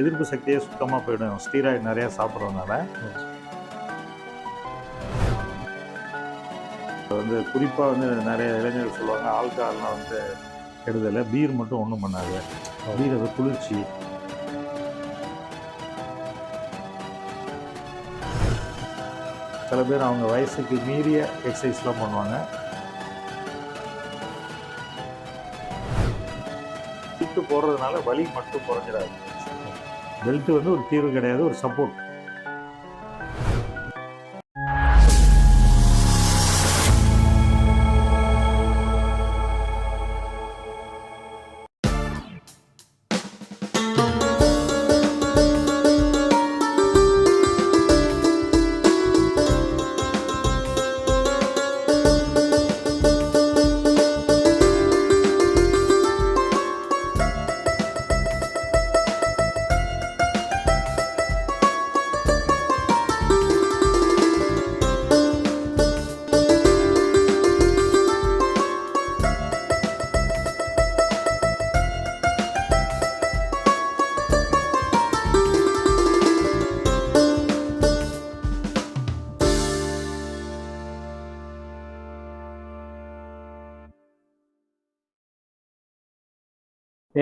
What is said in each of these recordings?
எதிர்ப்பு சக்தியே சுத்தமாக போயிடும். ஸ்டீராய்டு நிறையா சாப்பிட்றதுனால. வந்து குறிப்பாக வந்து நிறைய இளைஞர்கள் சொல்லுவாங்க ஆல்கஹால்லாம் வந்து கெடுதலை பீர் மட்டும் ஒன்றும் பண்ணாது. பீர் அது குளிர்ச்சி. சில பேர் அவங்க வயசுக்கு மீறிய எக்ஸசைஸ்லாம் பண்ணுவாங்க. வீட்டு போடுறதுனால வலி மட்டும் குறைஞ்சிடாது. பெல்ட்டு வந்து ஒரு தீர்வு கிடையாது ஒரு சப்போர்ட்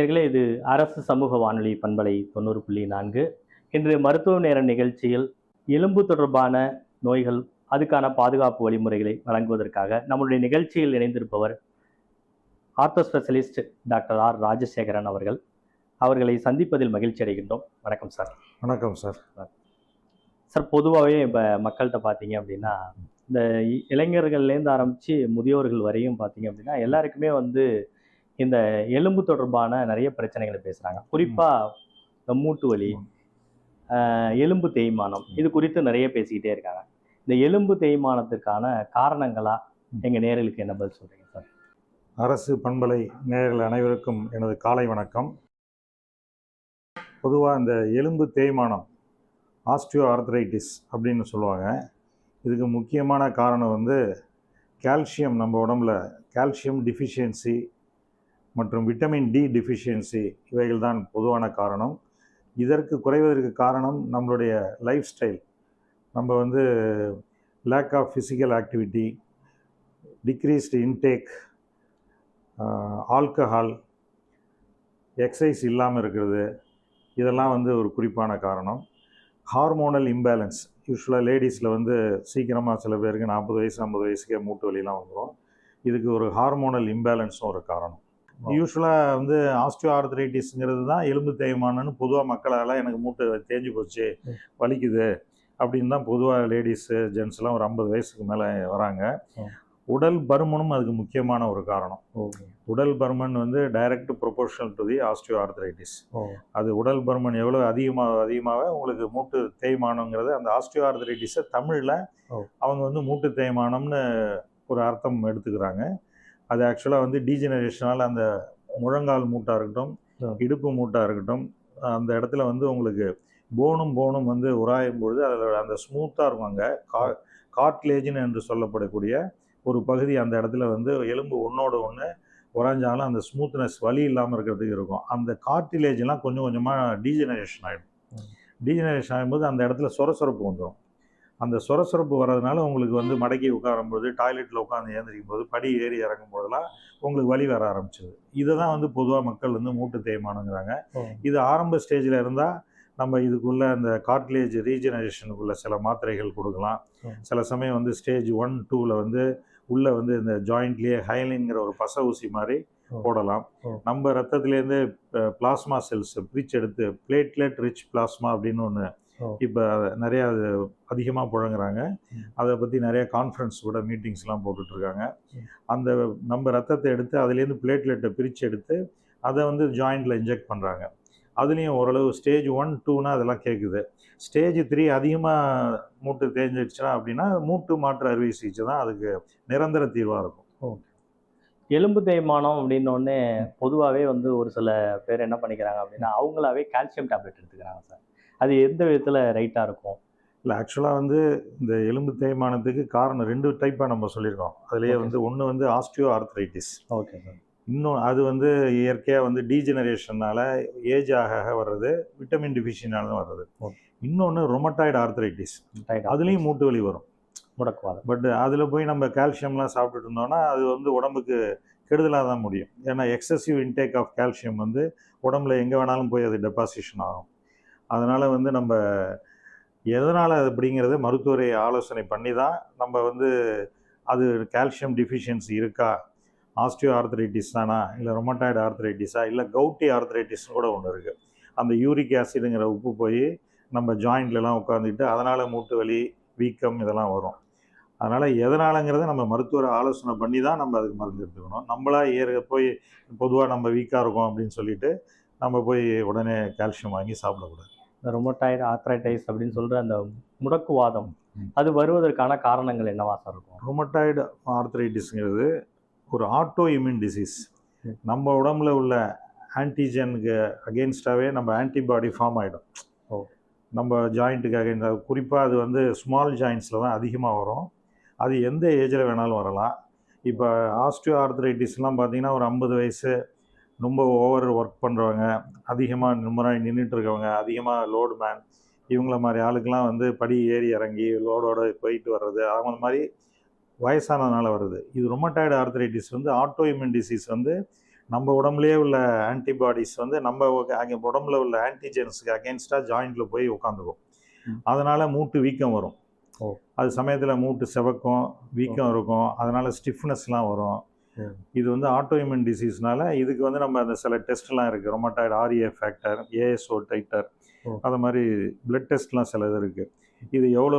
நேர்களே இது அரசு சமூக வானொலி பண்பலை தொண்ணூறு புள்ளி நான்கு. இன்று மருத்துவ நேர நிகழ்ச்சியில் எலும்பு தொடர்பான நோய்கள் அதுக்கான பாதுகாப்பு வழிமுறைகளை வழங்குவதற்காக நம்முடைய நிகழ்ச்சியில் இணைந்திருப்பவர் ortho specialist doctor R. Rajasekaran அவர்கள். அவர்களை சந்திப்பதில் மகிழ்ச்சி அடைகின்றோம். வணக்கம் சார். வணக்கம் சார். சார் பொதுவாகவே இப்போ மக்கள்கிட்ட பார்த்தீங்க அப்படின்னா இந்த இளைஞர்கள்லேருந்து ஆரம்பித்து முதியோர்கள் வரையும் பார்த்தீங்க அப்படின்னா எல்லாருக்குமே வந்து இந்த எலும்பு தொடர்பான நிறைய பிரச்சனைகளை பேசுகிறாங்க குறிப்பாக இந்த மூட்டு வலி எலும்பு தேய்மானம் இது குறித்து நிறைய பேசிக்கிட்டே இருக்காங்க. இந்த எலும்பு தேய்மானத்துக்கான காரணங்களா எங்கள் நேர்களுக்கு என்ன பதில் சொல்கிறீங்க சார்? அரசு பண்பலை நேயர்கள் அனைவருக்கும் எனது காலை வணக்கம். பொதுவாக இந்த எலும்பு தேய்மானம் ஆஸ்டியோ ஆர்த்ரைட்டிஸ் அப்படின்னு சொல்லுவாங்க. இதுக்கு முக்கியமான காரணம் வந்து கால்சியம் நம்ம உடம்புல கால்சியம் டிஃபிஷியன்சி மற்றும் விட்டமின் டி டிஃபிஷியன்சி இவைகள் தான் பொதுவான காரணம். இதற்கு குறைவதற்கு காரணம் நம்மளுடைய லைஃப் ஸ்டைல் நம்ம வந்து lack of physical activity decreased intake alcohol exercise இல்லாமல் இருக்கிறது. இதெல்லாம் வந்து ஒரு குறிப்பான காரணம். ஹார்மோனல் இம்பேலன்ஸ் யூஸ்வலாக லேடிஸில் வந்து சீக்கிரமாக சில பேருக்கு நாற்பது வயசு ஐம்பது வயசுக்கே மூட்டு வலிலாம் வந்துடும் இதுக்கு ஒரு ஹார்மோனல் இம்பேலன்ஸும் ஒரு காரணம். யூஸ்வலாக வந்து ஆஸ்டியோ ஆர்த்ரைட்டிஸ்ங்கிறது தான் எலும்பு தேய்மானம்னு பொதுவாக மக்களால் எனக்கு மூட்டு தேஞ்சு போச்சு வலிக்குது அப்படின்னு தான் பொதுவாக லேடிஸு ஜென்ஸ்லாம் ஒரு ஐம்பது வயசுக்கு மேலே வராங்க. உடல் பருமனும் அதுக்கு முக்கியமான ஒரு காரணம். உடல் பருமன் வந்து direct proportional to the osteoarthritis அது உடல் பருமன் எவ்வளோ அதிகமாக அதிகமாக உங்களுக்கு மூட்டு தேய்மானங்கிறது அந்த ஆஸ்டியோ ஆர்த்ரைட்டிஸை தமிழில். அவங்க வந்து மூட்டு தேய்மானம்னு ஒரு அர்த்தம் எடுத்துக்கிறாங்க. அது ஆக்சுவலாக வந்து டீஜெனரேஷனால் அந்த முழங்கால் மூட்டாக இருக்கட்டும். இடுப்பு மூட்டாக இருக்கட்டும் அந்த இடத்துல வந்து உங்களுக்கு போனும் போனும் வந்து உராயும் பொழுது அதில் அந்த ஸ்மூத்தாக இருக்கும் அங்கே கா காட்லேஜ்னு என்று சொல்லப்படக்கூடிய ஒரு பகுதி அந்த இடத்துல வந்து எலும்பு ஒன்றோட ஒன்று உறைஞ்சாலும் அந்த ஸ்மூத்னஸ் வலி இல்லாமல் இருக்கிறதுக்கு இருக்கும் அந்த கார்டிலேஜ்லாம் கொஞ்சம் கொஞ்சமாக டீஜெனரேஷன் ஆகிடும். டீஜெனரேஷன் ஆகும்போது அந்த இடத்துல சொரசொரப்பு வந்துடும் அந்த சொரசொரப்பு வர்றதுனால உங்களுக்கு வந்து மடக்கி உட்காரும்போது டாய்லெட்டில் உட்காந்து ஏந்திரிக்கும் போது படி ஏறி இறங்கும் போதெல்லாம் உங்களுக்கு வலி வர ஆரம்பிச்சது இதை தான் வந்து பொதுவாக மக்கள் வந்து மூட்டு தேய்மானங்கிறாங்க. இது ஆரம்ப ஸ்டேஜில் இருந்தால் நம்ம இதுக்குள்ள அந்த கார்ட்லேஜ் ரீஜெனரேஷனுக்குள்ள சில மாத்திரைகள் கொடுக்கலாம். சில சமயம் வந்து ஸ்டேஜ் ஒன் டூவில் வந்து உள்ளே வந்து இந்த ஜாயிண்ட்லேயே ஹைலின்ங்கிற ஒரு பச ஊசி மாதிரி. போடலாம். நம்ம ரத்தத்துலேருந்து பிளாஸ்மா செல்ஸ் பிரிச்சு எடுத்து பிளேட்லெட் ரிச் பிளாஸ்மா அப்படின்னு ஒன்று. இப்போ நிறையா அது அதிகமாக புழங்குறாங்க. அதை பற்றி நிறைய கான்ஃபரன்ஸ் கூட மீட்டிங்ஸ்லாம் போட்டுட்ருக்காங்க. அந்த நம்ம ரத்தத்தை எடுத்து அதுலேருந்து பிளேட்லெட்டை பிரித்து எடுத்து அதை வந்து ஜாயிண்டில் இன்ஜெக்ட் பண்ணுறாங்க அதுலேயும் ஓரளவு ஸ்டேஜ் ஒன் டூனா அதெல்லாம் கேட்குது ஸ்டேஜ் த்ரீ அதிகமாக மூட்டு தேஞ்சிடுச்சுன்னா அப்படின்னா மூட்டு மாற்று அறுவை சிகிச்சை தான் அதுக்கு நிரந்தர தீர்வாக இருக்கும். எலும்பு தேய்மானம் அப்படின்னோடனே பொதுவாகவே வந்து ஒரு சில பேர் என்ன பண்ணிக்கிறாங்க அப்படின்னா அவங்களாவே கால்சியம் டேப்லெட் எடுத்துக்கிறாங்க சார். அது எந்த விதத்தில் ரைட்டாக இருக்கும்? இல்லை ஆக்சுவலாக வந்து இந்த எலும்பு தேய்மானத்துக்கு காரணம் ரெண்டு டைப்பாக நம்ம சொல்லியிருக்கோம். அதுலேயே வந்து ஒன்று வந்து ஆஸ்டியோ ஆர்த்ரைட்டிஸ் ஓகே சார் இன்னும் அது வந்து இயற்கையாக வந்து டீஜெனரேஷனால் ஏஜ் ஆக வர்றது விட்டமின் டிஃபிஷியனால வர்றது. இன்னொன்று ரொமட்டாய்டு ஆர்த்ரைட்டிஸ். அதுலேயும் மூட்டு வலி வரும். முடக்குவாதம் பட் அதில் போய் நம்ம கால்சியம்லாம் சாப்பிட்டுட்டு இருந்தோம்னா அது வந்து உடம்புக்கு கெடுதலாக தான் முடியும். ஏன்னா எக்ஸசிவ் இன்டேக் ஆஃப் கால்சியம் வந்து உடம்புல எங்கே வேணாலும் போய் அது டெபாசிஷன் ஆகும். அதனால் வந்து நம்ம எதனால் அது அப்படிங்கிறத மருத்துவரை ஆலோசனை பண்ணி தான் நம்ம வந்து அது கால்சியம் டிஃபிஷியன்சி இருக்கா? ஆஸ்டியோ ஆர்த்ரைட்டிஸ் தானா? இல்லை ரொமட்டாய்டு ஆர்த்ரைட்டிஸா? இல்லை கவுட்டி ஆர்த்ரைட்டிஸ்னு கூட ஒன்று இருக்குது அந்த யூரிக் ஆசிடுங்கிற உப்பு போய் நம்ம ஜாயிண்ட்லலாம் உட்காந்துக்கிட்டு அதனால் மூட்டு வலி வீக்கம் இதெல்லாம் வரும். அதனால் எதனாலங்கிறத நம்ம மருத்துவரை ஆலோசனை பண்ணி தான் நம்ம அதுக்கு மருந்து எடுத்துக்கணும். நம்மளாக ஏற போய் பொதுவாக நம்ம வீக்காக இருக்கோம் அப்படின்னு சொல்லிட்டு நம்ம போய் உடனே கால்சியம் வாங்கி சாப்பிடக்கூடாது. இந்த ரொமட்டாய்டு ஆர்த்ரைடைஸ் அப்படின்னு சொல்ற அந்த முடக்குவாதம். அது வருவதற்கான காரணங்கள் என்னவா சார் இருக்கும் ரொமட்டாய்டு ஆர்த்ரைட்டிஸ்ங்கிறது ஒரு ஆட்டோ இம்யூன் டிசீஸ். நம்ம உடம்புல உள்ள ஆன்டிஜனுக்கு அகெயின்ஸ்டாகவே நம்ம ஆன்டிபாடி ஃபார்ம் ஆகிடும் ஓ. நம்ம ஜாயிண்ட்டுக்கு அகெயின்ஸ்டாக குறிப்பாக அது வந்து ஸ்மால் ஜாயின்ஸில் தான் அதிகமாக வரும் அது எந்த ஏஜில் வேணாலும் வரலாம் இப்போ ஆஸ்டியோ ஆர்த்ரைட்டிஸ்லாம் பார்த்தீங்கன்னா ஒரு ஐம்பது வயசு ரொம்ப ஓவர் ஒர்க் பண்ணுறவங்க அதிகமாக ரொம்ப நாள் நின்றுட்டு இருக்கவங்க அதிகமாக லோடு மேன் இவங்கள மாதிரி ஆளுக்கெல்லாம் வந்து படி ஏறி இறங்கி லோடோட போயிட்டு வர்றது அவங்க மாதிரி வயசானதுனால வருது இது ரொமட்டாய்டு ஆர்த்ரைட்டிஸ் வந்து ஆட்டோ இம்யூன் டிசீஸ் வந்து நம்ம உடம்புலயே உள்ள ஆன்டிபாடிஸ் வந்து நம்ம அங்க உடம்புல உள்ள ஆன்டிஜென்ஸுக்கு அகேன்ஸ்டாக ஜாயிண்ட்டில் போய் உட்காந்துக்கும். அதனால் மூட்டு வீக்கம் வரும் ஓ. அது சமயத்தில் மூட்டு செவக்கும் வீக்கம் இருக்கும் அதனால் ஸ்டிஃப்னஸ்லாம் வரும். இது வந்து ஆட்டோ இம்யூன் டிசீஸ்னால இதுக்கு வந்து நம்ம அந்த சில டெஸ்ட்லாம் இருக்குது rheumatoid RA factor ASO titre. அது மாதிரி பிளட் டெஸ்ட்லாம் சில இது இருக்குது இது எவ்வளோ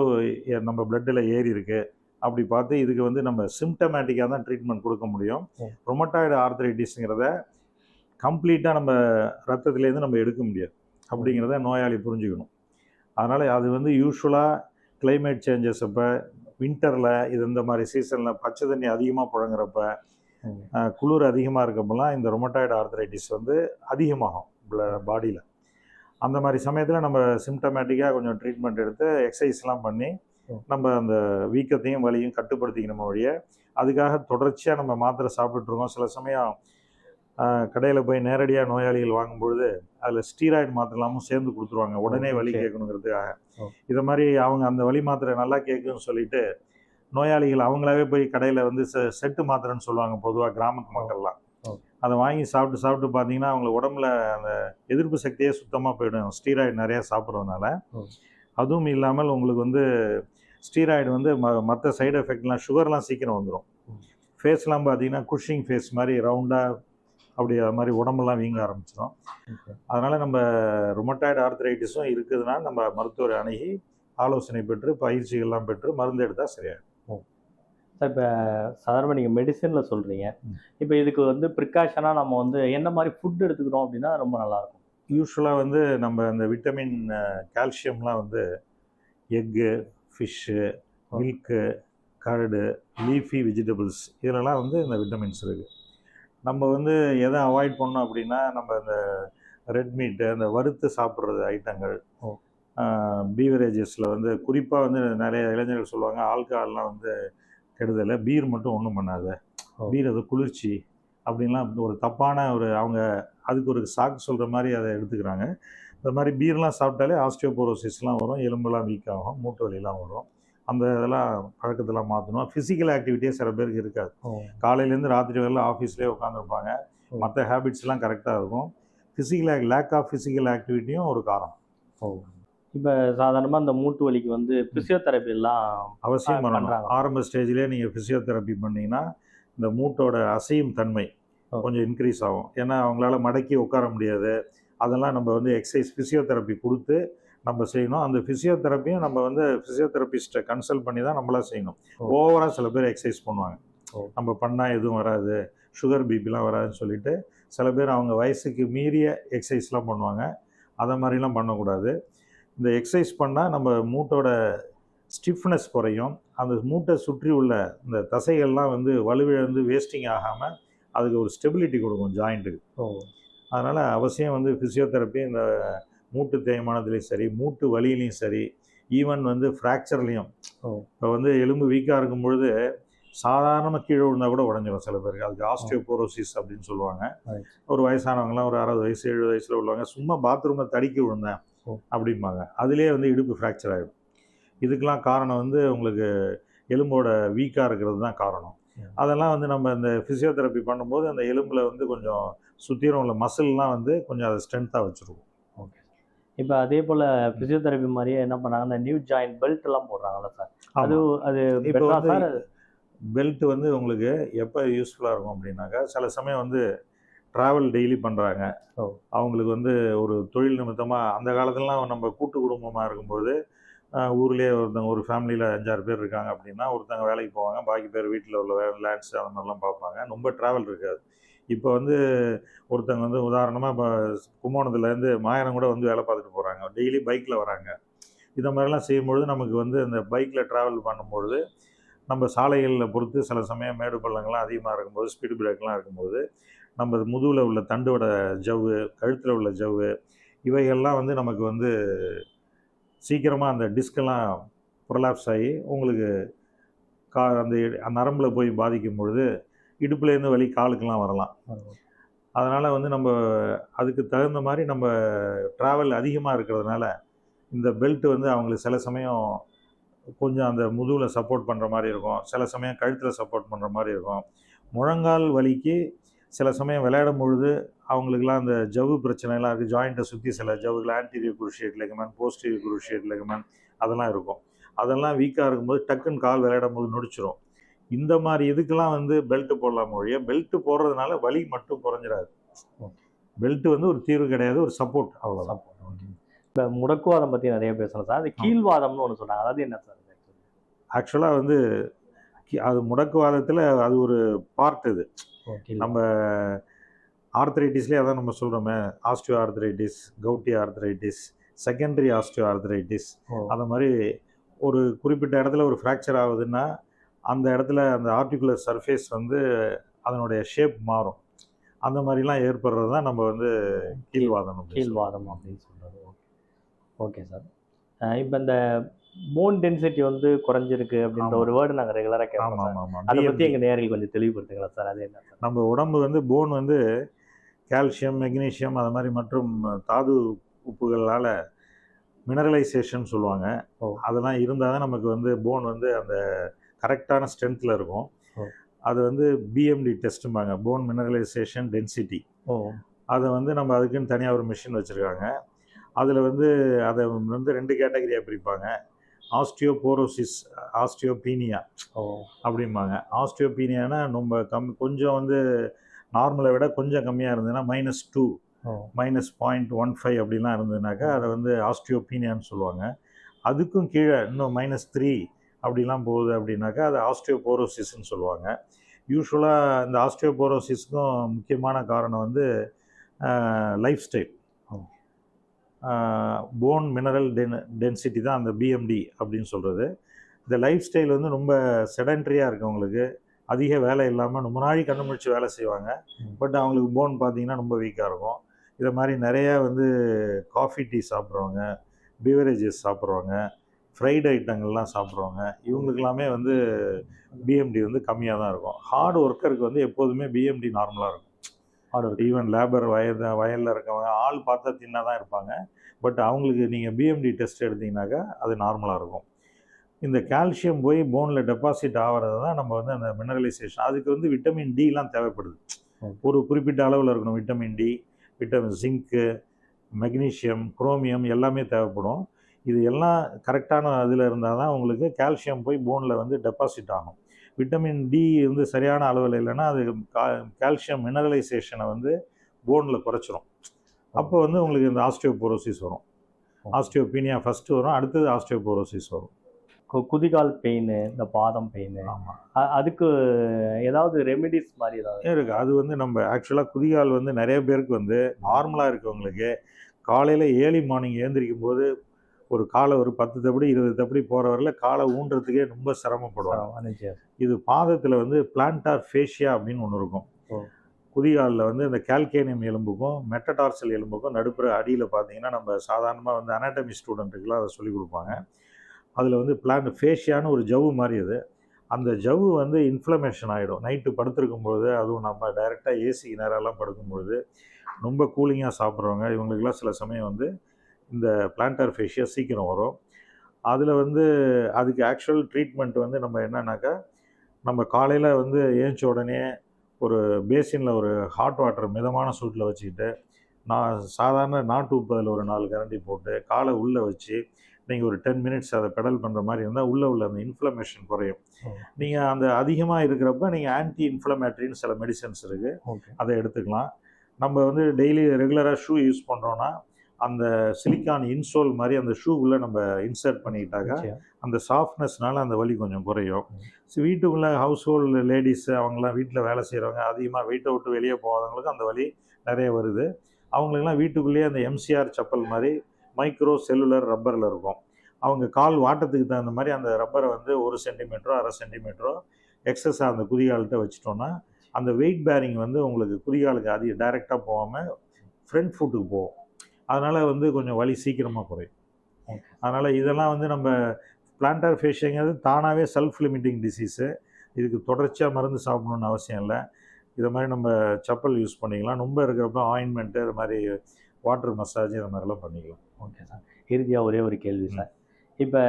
நம்ம பிளட்டில் ஏறி இருக்கு? அப்படி பார்த்து இதுக்கு வந்து நம்ம சிம்டமேட்டிக்காக தான் ட்ரீட்மெண்ட் கொடுக்க முடியும். ரொமட்டாய்டு ஆர்த்ரைட்டிஸ்ங்கிறத கம்ப்ளீட்டாக நம்ம ரத்தத்துலேருந்து நம்ம எடுக்க முடியாது. அப்படிங்கிறத நோயாளி புரிஞ்சுக்கணும். அதனால் அது வந்து யூஸ்வலாக climate சேஞ்சஸ் அப்போ வின்டரில் இது இந்த மாதிரி சீசனில் பச்சை தண்ணி அதிகமாக புழங்குறப்ப குளிர் அதிகமாக இருக்கப்பெல்லாம் இந்த ரொமட்டாய்டு ஆர்த்ரைட்டிஸ் வந்து அதிகமாகும் பாடியில் அந்த மாதிரி சமயத்தில் நம்ம சிம்டமேட்டிக்காக கொஞ்சம் ட்ரீட்மெண்ட் எடுத்து எக்ஸசைஸ்லாம் பண்ணி. நம்ம அந்த வீக்கத்தையும் வலியும் கட்டுப்படுத்திக்கணும் ஒழிய அதுக்காக தொடர்ச்சியாக நம்ம மாத்திரை சாப்பிட்டுட்ருக்கோம் சில சமயம் கடையில் போய் நேரடியாக நோயாளிகள் வாங்கும்பொழுது அதில் ஸ்டீராய்டு மாத்திரலாமும் சேர்ந்து கொடுத்துருவாங்க உடனே வலி. கேட்கணுங்கிறதுக்காக. இதை மாதிரி அவங்க அந்த வலி மாத்திரை நல்லா கேட்குன்னு சொல்லிட்டு நோயாளிகள் அவங்களாவே போய் கடையில் வந்து செ செட்டு மாத்திரைன்னு சொல்லுவாங்க பொதுவாக கிராமத்து மக்கள்லாம். அதை வாங்கி சாப்பிட்டு சாப்பிட்டு பார்த்தீங்கன்னா அவங்க உடம்புல அந்த எதிர்ப்பு சக்தியே சுத்தமாக போயிடும் ஸ்டீராய்டு நிறையா சாப்பிட்றதுனால. அதுவும் இல்லாமல் உங்களுக்கு வந்து ஸ்டீராய்டு வந்து ம மற்ற சைடு எஃபெக்ட்லாம் சுகர்லாம் சீக்கிரம் வந்துடும். ஃபேஸ்லாம் பார்த்தீங்கன்னா குஷிங் ஃபேஸ் மாதிரி ரவுண்டாக அப்படி அது மாதிரி உடம்பெல்லாம் வீங்க ஆரம்பிச்சிடும். அதனால் நம்ம ரொமட்டாய்டு ஆர்த்ரைட்டிஸும் இருக்குதுன்னா நம்ம மருத்துவரை அணுகி ஆலோசனை பெற்று பயிற்சிகள்லாம் பெற்று மருந்து எடுத்தால் சரியாயிடும் சார் இப்போ சாதாரணமாக நீங்கள் மெடிசனில் சொல்கிறீங்க. இப்போ இதுக்கு வந்து ப்ரிகாஷனாக நம்ம வந்து என்ன மாதிரி ஃபுட் எடுத்துக்கிறோம் அப்படின்னா ரொம்ப நல்லாயிருக்கும் யூஸ்வலாக வந்து நம்ம இந்த விட்டமின் கால்சியம்லாம் வந்து egg fish milk carrot leafy vegetables இதிலலாம் வந்து இந்த விட்டமின்ஸ் இருக்குது நம்ம வந்து எதை அவாய்ட் பண்ணோம் அப்படின்னா நம்ம இந்த ரெட் மீட்டு அந்த வறுத்து சாப்பிட்றது ஐட்டங்கள். பீவரேஜஸில் வந்து குறிப்பாக வந்து நிறைய இளைஞர்கள் சொல்லுவாங்க ஆல்கஹால்லாம் வந்து கெடுதலை பீர் மட்டும் ஒன்றும் பண்ணாத. பீர் அது குளிர்ச்சி அப்படின்லாம் ஒரு தப்பான ஒரு அவங்க அதுக்கு ஒரு சாக்கு சொல்கிற மாதிரி அதை எடுத்துக்கிறாங்க. இந்த மாதிரி பீர்லாம் சாப்பிட்டாலே ஆஸ்டியோபோரோசிஸ்லாம் வரும் எலும்பெல்லாம் வீக் ஆகும் மூட்டு வலிலாம் வரும். அந்த இதெல்லாம் பழக்கத்தெல்லாம் மாற்றணும் ஃபிசிக்கல் ஆக்டிவிட்டியே சில பேருக்கு இருக்காது. காலையிலேருந்து ராத்திரி வரல ஆஃபீஸ்லேயே உட்காந்துருப்பாங்க. மற்ற ஹேபிட்ஸ்லாம் கரெக்டாக இருக்கும். ஃபிசிக்கல் லேக் ஆஃப் ஃபிசிக்கல் ஆக்டிவிட்டியும் ஒரு காரணம். இப்போ சாதாரணமாக இந்த மூட்டு வலிக்கு வந்து பிசியோதெரப்பி எல்லாம் அவசியம் பண்ணணும். ஆரம்ப ஸ்டேஜ்லேயே நீங்கள் ஃபிசியோதெரப்பி பண்ணீங்கன்னா இந்த மூட்டோட அசையும் தன்மை. கொஞ்சம் இன்க்ரீஸ் ஆகும். ஏன்னா அவங்களால மடக்கி உட்கார முடியாது. அதெல்லாம் நம்ம வந்து எக்ஸசைஸ் ஃபிசியோதெரப்பி கொடுத்து நம்ம செய்யணும். அந்த ஃபிசியோதெரப்பியும் நம்ம வந்து ஃபிசியோதெரபிஸ்ட்டை கன்சல்ட் பண்ணி தான் நம்மளா செய்யணும். ஓவராக சில பேர் எக்ஸசைஸ் பண்ணுவாங்க. நம்ம பண்ணால் எதுவும் வராது. சுகர் பிபிலாம் வராதுன்னு சொல்லிட்டு சில பேர் அவங்க வயசுக்கு மீறிய எக்ஸசைஸ்லாம் பண்ணுவாங்க. அதை மாதிரிலாம் பண்ணக்கூடாது. இந்த எக்ஸசைஸ் பண்ணால் நம்ம மூட்டோட ஸ்டிஃப்னஸ் குறையும். அந்த மூட்டை சுற்றி உள்ள இந்த தசைகள்லாம் வந்து வலுவிழந்து வேஸ்டிங் ஆகாமல் அதுக்கு ஒரு ஸ்டெபிலிட்டி கொடுக்கும் ஜாயிண்ட்டுக்கு ஓ. அதனால் அவசியம் வந்து ஃபிசியோதெரப்பி இந்த மூட்டு தேய்மானத்துலேயும் சரி மூட்டு வலியிலையும் சரி ஈவன் வந்து ஃப்ராக்சர்லேயும். இப்போ வந்து எலும்பு வீக்காக இருக்கும் பொழுது சாதாரணமாக கீழே விழுந்தா கூட உடஞ்சிரும் சில பேருக்கு. அதுக்கு ஆஸ்டியோபோரோசிஸ் அப்படின்னு சொல்லுவாங்க. ஒரு வயசானவங்கலாம் ஒரு அறுபது வயசு எழுபது வயசில் உள்ளவங்க சும்மா பாத்ரூமில் தடுக்கி விழுந்தேன். அப்படிம்பாங்க. அதுலேயே வந்து இடுப்பு ஃப்ராக்சர் ஆகிடும் இதுக்கெலாம் காரணம் வந்து உங்களுக்கு எலும்போட வீக்காக இருக்கிறது தான் காரணம். அதெல்லாம் வந்து நம்ம இந்த ஃபிசியோதெரப்பி பண்ணும்போது அந்த எலும்பில் வந்து கொஞ்சம் சுற்றிலும் உள்ள மசில்லாம் வந்து கொஞ்சம் அதை ஸ்ட்ரென்த்தாக வச்சுருக்கும். ஓகே இப்போ அதே போல் ஃபிசியோதெரப்பி மாதிரியே என்ன பண்ணாங்க அந்த நியூ ஜாயின் பெல்ட் எல்லாம் போடுறாங்கல்ல சார் அது அது இப்போ சார் பெல்ட் வந்து உங்களுக்கு எப்போ யூஸ்ஃபுல்லாக இருக்கும் அப்படின்னாக்கா சில சமயம் வந்து ட்ராவல் டெய்லி பண்ணுறாங்க. அவங்களுக்கு வந்து ஒரு தொழில் நிமித்தமாக அந்த காலத்துலலாம் நம்ம கூட்டு குடும்பமாக இருக்கும்போது ஊர்லேயே ஒருத்தவங்க ஒரு ஃபேமிலியில் அஞ்சாறு பேர் இருக்காங்க அப்படின்னா ஒருத்தவங்க வேலைக்கு போவாங்க. பாக்கி பேர் வீட்டில் உள்ள லேண்ட்ஸ் அந்த மாதிரிலாம் பார்ப்பாங்க ரொம்ப ட்ராவல் இருக்காது. இப்போ வந்து ஒருத்தவங்க வந்து உதாரணமாக இப்போ கும்போணத்துலேருந்து மாயனம் கூட வந்து வேலை பார்த்துட்டு போகிறாங்க டெய்லி பைக்கில் வராங்க. இதை மாதிரிலாம் செய்யும்பொழுது நமக்கு வந்து அந்த பைக்கில் ட்ராவல் பண்ணும்பொழுது நம்ம சாலைகளில் பொறுத்து சில சமயம் மேடு பள்ளங்கள்லாம் அதிகமாக இருக்கும்போது ஸ்பீடு பிரேக்லாம் இருக்கும்போது நம்ம முதுகில் உள்ள தண்டோட ஜவ்வு கழுத்தில் உள்ள ஜவ்வு இவைகள்லாம் வந்து நமக்கு வந்து சீக்கிரமாக அந்த டிஸ்கெல்லாம் ப்ரொலாப்ஸ் ஆகி உங்களுக்கு கா அந்த நரம்பில் போய் பாதிக்கும் பொழுது இடுப்புலேருந்து வலி காலுக்கெல்லாம் வரலாம். அதனால் வந்து நம்ம அதுக்கு தகுந்த மாதிரி நம்ம ட்ராவல் அதிகமாக இருக்கிறதுனால இந்த பெல்ட் வந்து அவங்களுக்கு சில சமயம் கொஞ்சம் அந்த முதுகில் சப்போர்ட் பண்ணுற மாதிரி இருக்கும். சில சமயம் கழுத்தில் சப்போர்ட் பண்ணுற மாதிரி இருக்கும். முழங்கால் வலிக்கு சில சமயம் விளையாடும் பொழுது அவங்களுக்குலாம் அந்த ஜவ்வு பிரச்சனைலாம் இருக்குது ஜாயிண்ட்டை சுற்றி சில ஜவ்வுகள் ஆன்டீரியர் குருஷியேட் லெகமன் போஸ்டீரியர் குருஷியேட் லெகமன் அதெல்லாம் இருக்கும். அதெல்லாம் வீக்காக இருக்கும்போது டக்குன்னு கால் விளையாடும் போது நொடிச்சிரும். இந்த மாதிரி இதுக்கெல்லாம் வந்து பெல்ட் போடலாம் ஒழிய பெல்ட் போடுறதுனால வலி மட்டும் குறைஞ்சிடாது பெல்ட் வந்து ஒரு தீர்வு கிடையாது ஒரு சப்போர்ட் அவ்வளோதான் இப்போ முடக்குவாதம் பற்றி நிறைய பேசணும் சார். அது கீழ்வாதம்னு ஒன்று சொன்னாங்க. அதாவது என்ன சார் ஆக்சுவலாக வந்து கி- அது முடக்குவாதத்தில் அது ஒரு பார்ட் இது. நம்ம ஆர்த்தரைட்டிஸ்லேயே அதான் நம்ம சொல்கிறோமே osteoarthritis gouty arthritis secondary osteoarthritis அந்த மாதிரி ஒரு குறிப்பிட்ட இடத்துல ஒரு ஃப்ராக்சர் ஆகுதுன்னா அந்த இடத்துல அந்த ஆர்டிகுலர் சர்ஃபேஸ் வந்து அதனுடைய ஷேப் மாறும். அந்த மாதிரிலாம் ஏற்படுறது தான் நம்ம வந்து கீழ்வாதம். கீழ்வாதம் அப்படின்னு சொல்கிறது ஓகே. Okay sir. இப்போ இந்த போன் டென்சிட்டி வந்து குறைஞ்சிருக்கு அப்படின்ற. ஒரு வேர்டு நாங்கள் ரெகுலராக கேட்போம் ஆமாம் அதை பற்றி எங்கள் நேரில் கொஞ்சம் தெளிவுபடுத்துங்களா சார்? அது என்ன நம்ம உடம்பு வந்து போன் வந்து கால்சியம் மெக்னீசியம் அது மாதிரி மற்றும் தாது உப்புகளால் மினரலைசேஷன் சொல்லுவாங்க. ஓ. அதெல்லாம் இருந்தால் தான் நமக்கு வந்து போன் வந்து அந்த கரெக்டான ஸ்ட்ரென்த்தில் இருக்கும். அது வந்து பிஎம்டி டெஸ்ட்டும்பாங்க போன் மினரலைசேஷன் டென்சிட்டி ஓ. அதை வந்து நம்ம அதுக்குன்னு தனியாக ஒரு மிஷின் வச்சுருக்காங்க. அதில் வந்து அதை வந்து ரெண்டு கேட்டகரியாக பிரிப்பாங்க. ஆஸ்டியோபோரோசிஸ் ஆஸ்டியோபீனியா அப்படிம்பாங்க. ஆஸ்டியோபீனியானா நம்ம கம் கொஞ்சம் வந்து நார்மலை விட கொஞ்சம் கம்மியாக இருந்ததுன்னா minus two minus point one five அப்படிலாம் இருந்ததுனாக்கா அதை வந்து ஆஸ்டியோபீனியான்னு சொல்லுவாங்க. அதுக்கும் கீழே இன்னும் மைனஸ் த்ரீ அப்படிலாம் போகுது அப்படின்னாக்கா அது ஆஸ்டியோபோரோசிஸ்ன்னு சொல்லுவாங்க. யூஸ்வலாக இந்த ஆஸ்டியோபோரோசிஸ்க்கும் முக்கியமான காரணம் வந்து lifestyle. Bone mineral den density தான் அந்த பிஎம்டி அப்படின்னு சொல்கிறது இந்த லைஃப் ஸ்டைல் வந்து ரொம்ப செடன்ட்ரியாக இருக்கவங்களுக்கு அதிக வேலை இல்லாமல் ரொம்ப நாளைக்கு கண்ணு முழிச்சு வேலை செய்வாங்க. பட் அவங்களுக்கு போன் பார்த்தீங்கன்னா ரொம்ப வீக்காக இருக்கும். இதை மாதிரி நிறைய வந்து காஃபி டீ சாப்பிட்றவங்க பீவரேஜஸ் சாப்பிட்றவங்க ஃப்ரைடு ஐட்டங்கள்லாம் சாப்பிட்றவங்க இவங்களுக்கெல்லாமே வந்து பிஎம்டி வந்து கம்மியாக தான் இருக்கும். ஹார்ட் ஒர்க்கருக்கு வந்து எப்போதுமே பிஎம்டி நார்மலாக இருக்கும். இருக்கு ஈவன் லேபர் வயது வயலில் இருக்கவங்க ஆள் பார்த்தா தின்னாக தான் இருப்பாங்க. பட் அவங்களுக்கு நீங்கள் பிஎம்டி டெஸ்ட் எடுத்தீங்கன்னாக்கா அது நார்மலாக இருக்கும். இந்த கால்சியம் போய் போனில் டெபாசிட் ஆகிறது தான் நம்ம வந்து அந்த மினரலைசேஷன் அதுக்கு வந்து விட்டமின் டிலாம் தேவைப்படுது. ஒரு குறிப்பிட்ட அளவில் இருக்கணும். Vitamin D vitamin zinc magnesium chromium எல்லாமே தேவைப்படும். இது எல்லாம் கரெக்டான இதில் இருந்தால் தான் உங்களுக்கு கால்சியம் போய் போனில் வந்து டெபாசிட் ஆகும். விட்டமின் டி வந்து சரியான அளவில் இல்லைன்னா அது கால்சியம் மினரலைசேஷனை வந்து போனில் குறைச்சிரும். அப்போ வந்து உங்களுக்கு இந்த ஆஸ்டியோபோரோசிஸ் வரும். ஆஸ்டியோபீனியா ஃபஸ்ட்டு வரும் அடுத்தது ஆஸ்டியோபோரோசிஸ் வரும். கு- குதிகால் பெயின் இந்த பாதம் பெயின் அதுக்கு ஏதாவது ரெமெடிஸ் மாதிரி ஏதாவது? இருக்குது அது வந்து நம்ம ஆக்சுவலாக குதிகால் வந்து நிறைய பேருக்கு வந்து நார்மலாக இருக்கவங்களுக்கு காலையில் ஏர்லி மார்னிங் ஏந்திரிக்கும் போது ஒரு காலை ஒரு பத்து தப்படி இருபது தப்படி போகிற வரையில் காலை ஊன்றதுக்கே ரொம்ப சிரமப்படுவாங்க. இது பாதத்தில் வந்து பிளான்டார் ஃபேஷியா அப்படின்னு ஒன்று இருக்கும். குதிகாலில் வந்து இந்த கால்கேனியம் எலும்புக்கும் மெட்டடார்சல் எலும்புக்கும் நடுப்புற அடியில் பார்த்தீங்கன்னா நம்ம சாதாரணமாக வந்து அனாட்டமி ஸ்டூடெண்ட்டுக்கெலாம் அதை சொல்லிக் கொடுப்பாங்க. அதில் வந்து பிளான் ஃபேஷியான்னு ஒரு ஜவ்வு மாதிரி அது. அந்த ஜவ்வு வந்து இன்ஃப்ளமேஷன் ஆகிடும் நைட்டு படுத்திருக்கும்போது அதுவும் நம்ம டைரெக்டாக ஏசி நேரம்லாம் படுக்கும்பொழுது ரொம்ப கூலிங்காக சாப்பிட்றவங்க இவங்களுக்குலாம் சில சமயம் வந்து இந்த பிளான்டர் ஃபேஷியா சீக்கிரம் வரும். அதில் வந்து அதுக்கு ஆக்சுவல் ட்ரீட்மெண்ட் வந்து நம்ம என்னன்னாக்கா நம்ம காலையில் வந்து ஏஞ்ச உடனே ஒரு பேசினில் ஒரு ஹாட் வாட்டர் மிதமான சூட்டில் வச்சுக்கிட்டு நான் சாதாரண நாட்டு உப்பு அதில் ஒரு நாலு கரண்டி போட்டு காலை உள்ளே வச்சு நீங்கள் ஒரு டென் மினிட்ஸ் அதை பெடல் பண்ணுற மாதிரி இருந்தால் உள்ளே உள்ள அந்த இன்ஃப்ளமேஷன் குறையும். நீங்கள் அந்த அதிகமாக இருக்கிறப்ப நீங்கள் ஆன்டி இன்ஃப்ளமேட்டரின்னு சில மெடிசன்ஸ் இருக்குது அதை எடுத்துக்கலாம். நம்ம வந்து டெய்லி ரெகுலராக ஷூ யூஸ் பண்ணுறோன்னா அந்த சிலிக்கான் இன்சோல் மாதிரி அந்த ஷூக்குள்ளே நம்ம இன்சர்ட் பண்ணிக்கிட்டாக்கா அந்த சாஃப்ட்னஸ்னால அந்த வலி கொஞ்சம் குறையும். வீட்டுக்குள்ளே ஹவுஸ் ஹோல்டு லேடிஸ் அவங்களாம் வீட்டில் வேலை செய்கிறவங்க அதிகமாக வீட்டை விட்டு வெளியே போகாதவங்களுக்கு அந்த வலி நிறைய வருது. அவங்களுக்குலாம் வீட்டுக்குள்ளேயே அந்த எம்சிஆர் செப்பல் மாதிரி மைக்ரோ செல்லுலர் ரப்பரில் இருக்கும். அவங்க கால் வாட்டத்துக்கு தகுந்த மாதிரி அந்த ரப்பரை வந்து ஒரு சென்டிமீட்டரோ அரை சென்டிமீட்டரோ எக்ஸஸாக அந்த குதிகால்கிட்ட வச்சிட்டோன்னா அந்த வெயிட் பேரிங் வந்து உங்களுக்கு குதிகாலுக்கு அதிக டைரெக்டாக போகாமல் ஃப்ரண்ட் ஃபுட்டுக்கு போகும். அதனால் வந்து கொஞ்சம் வலி சீக்கிரமாக குறையும். அதனால் இதெல்லாம் வந்து நம்ம பிளான்டர் ஃபேஷியங்கிறது தானாகவே செல்ஃப் லிமிட்டிங் டிசீஸு இதுக்கு தொடர்ச்சியாக மருந்து சாப்பிடணுன்னு அவசியம் இல்லை. இதை மாதிரி நம்ம செப்பல் யூஸ் பண்ணிக்கலாம். ரொம்ப இருக்கிறப்ப ஆயின்மெண்ட்டு இது மாதிரி வாட்டர் மசாஜ் இது மாதிரிலாம் பண்ணிக்கலாம். ஓகே சார் இறுதியாக ஒரே ஒரு கேள்வி சார் இப்போ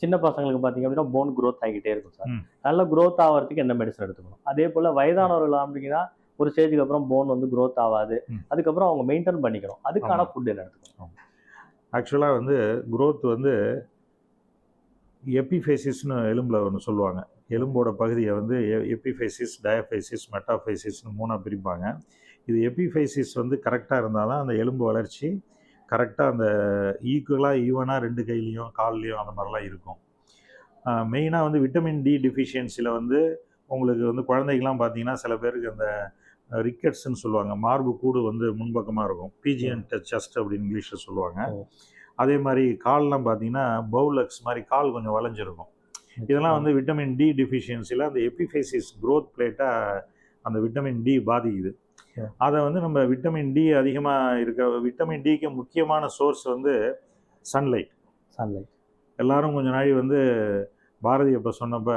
சின்ன பசங்களுக்கு பார்த்தீங்க அப்படின்னா போன் growth ஆகிக்கிட்டே இருக்கும் சார். நல்ல growth ஆகிறதுக்கு என்ன மெடிசன் எடுத்துக்கணும்? அதே போல் வயதானவர்கள் அப்படிங்கன்னா ஒரு ஸ்டேஜுக்கு அப்புறம் போன் வந்து growth ஆகாது. அதுக்கப்புறம் அவங்க மெயின்டைன் பண்ணிக்கணும். அதுக்கான. ஃபுட் என்ன எடுத்துக்கணும்? ஆக்சுவலாக வந்து growth வந்து எபிஃபேசிஸ்னு எலும்பில் ஒன்று சொல்லுவாங்க. எலும்போட பகுதியை வந்து எபிஃபேசிஸ் டயஃபேசிஸ் மெட்டாஃபேசிஸ்னு மூணாக பிரிப்பாங்க. இது எபிஃபேசிஸ் வந்து கரெக்டாக இருந்தால் தான் அந்த எலும்பு வளர்ச்சி கரெக்டாக அந்த ஈக்குவலாக ஈவனாக ரெண்டு கையிலையும் கால்லையும் அந்த மாதிரிலாம் இருக்கும். மெயினாக வந்து விட்டமின் டி டிஃபிஷியன்சியில் வந்து உங்களுக்கு வந்து குழந்தைக்கெலாம் பார்த்தீங்கன்னா சில பேருக்கு அந்த ரிக்கெட்ஸ்ன்னு சொல்லுவாங்க. மார்பு கூடு வந்து முன்பக்கமாக இருக்கும். பிஜிஎன் செஸ்ட் அப்படின்னு இங்கிலீஷில் சொல்லுவாங்க. அதே மாதிரி கால்லாம் பார்த்தீங்கன்னா பவுலக்ஸ் மாதிரி கால் கொஞ்சம் வளைஞ்சிருக்கும். இதெல்லாம் வந்து விட்டமின் டி டிஃபிஷியன்சியில் அந்த எபிஃபேசிஸ் growth பிளேட்டாக அந்த விட்டமின் டி பாதிக்குது. அதை வந்து நம்ம விட்டமின் டி அதிகமாக இருக்க விட்டமின் டிக்கு முக்கியமான சோர்ஸ் வந்து சன்லைட் சன்லைட் எல்லாரும் கொஞ்ச நாள் வந்து பாரதி அப்போ சொன்னப்ப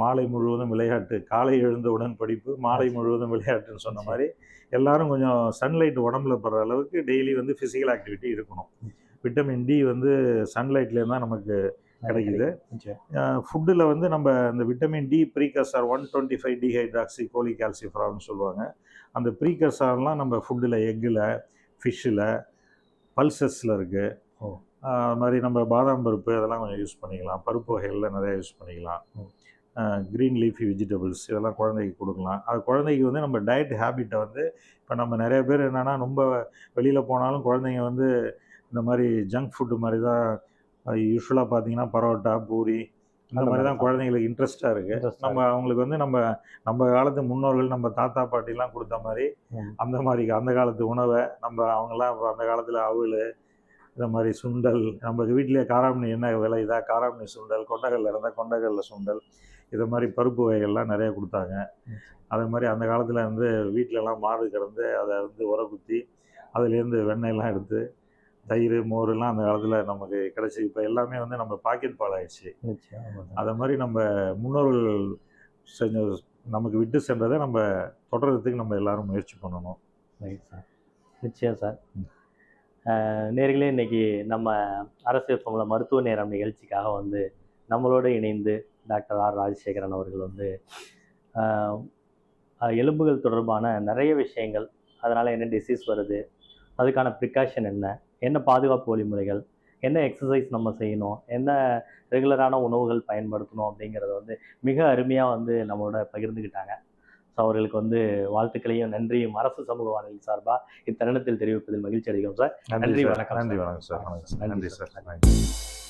மாலை முழுவதும் விளையாட்டு காலை எழுந்தவுடன் படிப்பு மாலை முழுவதும் விளையாட்டுன்னு சொன்ன மாதிரி எல்லாரும் கொஞ்சம் சன்லைட் உடம்புல படுற அளவுக்கு டெய்லி வந்து ஃபிசிக்கல் ஆக்டிவிட்டி இருக்கணும். விட்டமின் டி வந்து சன்லைட்லேருந்து தான் நமக்கு கிடைக்குது. ஃபுட்டில் வந்து நம்ம இந்த vitamin D precursor one twenty five dihydroxy கோலி கால்சிஃப்ரால்னு சொல்லுவாங்க அந்த ப்ரீகர்சர்லாம் நம்ம ஃபுட்டில் எக்கில் ஃபிஷ்ஷில் பல்சஸில் இருக்குது. அது மாதிரி நம்ம பாதாம் பருப்பு அதெல்லாம் கொஞ்சம் யூஸ் பண்ணிக்கலாம். பருப்பு வகைகளில் நிறையா யூஸ் பண்ணிக்கலாம். க்ரீன் லீஃபி வெஜிடபிள்ஸ் இதெல்லாம் குழந்தைக்கு கொடுக்கலாம். அது குழந்தைக்கு வந்து நம்ம டயட் ஹேபிட்டை வந்து இப்போ நம்ம நிறைய பேர் என்னென்னா ரொம்ப வெளியில் போனாலும் குழந்தைங்க வந்து இந்த மாதிரி ஜங்க் ஃபுட்டு மாதிரி தான் யூஸ்வலாக பார்த்தீங்கன்னா பரோட்டா பூரி அந்த மாதிரி தான் குழந்தைங்களுக்கு இன்ட்ரெஸ்ட்டாக இருக்குது நம்ம அவங்களுக்கு வந்து நம்ம நம்ம காலத்து முன்னோர்கள் நம்ம தாத்தா பாட்டிலாம் கொடுத்த மாதிரி. அந்த மாதிரி அந்த காலத்து உணவை நம்ம அவங்கெல்லாம் இப்ப அந்த காலத்தில் அவல் இந்த மாதிரி சுண்டல் நம்ம வீட்டிலேயே காராமணி என்ன விளையுதா காராமணி சுண்டல் கொண்டக்கடலை இருந்தால் கொண்டக்கடலை சுண்டல் இது மாதிரி பருப்பு வகைகள்லாம் நிறைய கொடுத்தாங்க. அதே மாதிரி அந்த காலத்தில் வந்து வீட்டிலலாம் மாடு கிடந்து அதை வந்து உர குத்தி அதுலேருந்து வெண்ணெயெல்லாம் எடுத்து தயிர் மோர்லாம் அந்த காலத்தில் நமக்கு கிடச்சி. இப்போ எல்லாமே வந்து நம்ம பாக்கெட் பால் ஆயிடுச்சு. அதை மாதிரி நம்ம முன்னோர்கள் செஞ்ச நமக்கு விட்டு சென்றதை நம்ம தொடர்றதுக்கு நம்ம எல்லாரும் முயற்சி பண்ணணும். ரைட் சார் நிச்சயம் சார் நேர்களே இன்னைக்கு நம்ம அரசு ஃபோமில் மருத்துவ நேரம் நிகழ்ச்சிக்காக வந்து நம்மளோடு இணைந்து டாக்டர் ஆர் ராஜசேகரன் அவர்கள் வந்து எலும்புகள் தொடர்பான நிறைய விஷயங்கள் அதனால் என்ன டிசீஸ் வருது அதுக்கான ப்ரிகாஷன் என்ன என்ன பாதுகாப்பு வழிமுறைகள் என்ன எக்ஸசைஸ் நம்ம செய்யணும் என்ன ரெகுலரான உணவுகள் பயன்படுத்தணும் அப்படிங்கிறத வந்து மிக அருமையாக வந்து நம்மளோட பகிர்ந்துக்கிட்டாங்க ஸோ அவர்களுக்கு வந்து வாழ்த்துக்களையும் நன்றியும் அரசு சமூக வானொலி சார்பாக இத்தருணத்தில் தெரிவிப்பதில் மகிழ்ச்சி அடைகிறோம் சார் நன்றி. வணக்கம் நன்றி. வணக்கம் சார். நன்றி. சார் நன்றி